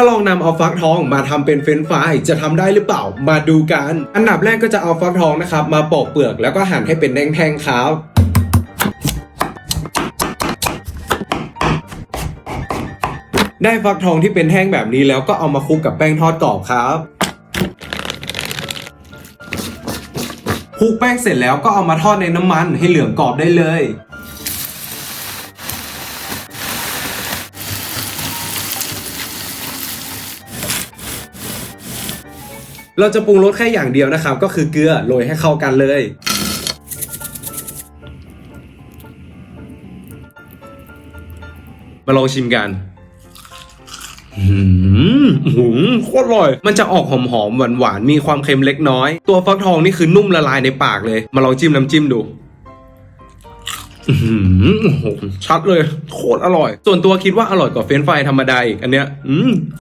าลองนำเอาฟักทองมาทำเป็นเฟรนช์ฟรายจะทำได้หรือเปล่า มาดูกัน อันดับแรกก็จะเอาฟักทองนะครับ มาปอกเปลือกแล้วก็หั่นให้เป็นแท่งๆครับได้ฟักทองที่เป็นแท่งแบบนี้แล้วก็เอามาคลุกกับแป้งทอดกรอบครับคลุกแป้งเสร็จแล้วก็เอามาทอดในน้ำมันให้เหลืองกรอบได้เลย เราจะปรุงรสแค่อย่างเดียวนะครับ ก็คือเกลือโรยให้เข้ากันเลย มาลองชิมกันหืมหืมโคตรอร่อย มันจะออกหอมหอมหวานหวานๆมีความเค็มเล็กน้อย ตัวฟักทองนี่คือนุ่มละลายในปากเลย มาลองจิ้มน้ำจิ้มดูอื้อหือโอ้โหชัดเลย โคตรอร่อย ส่วนตัวคิดว่าอร่อยกว่าเฟรนช์ฟรายธรรมดาอีกอันเนี้ยอืม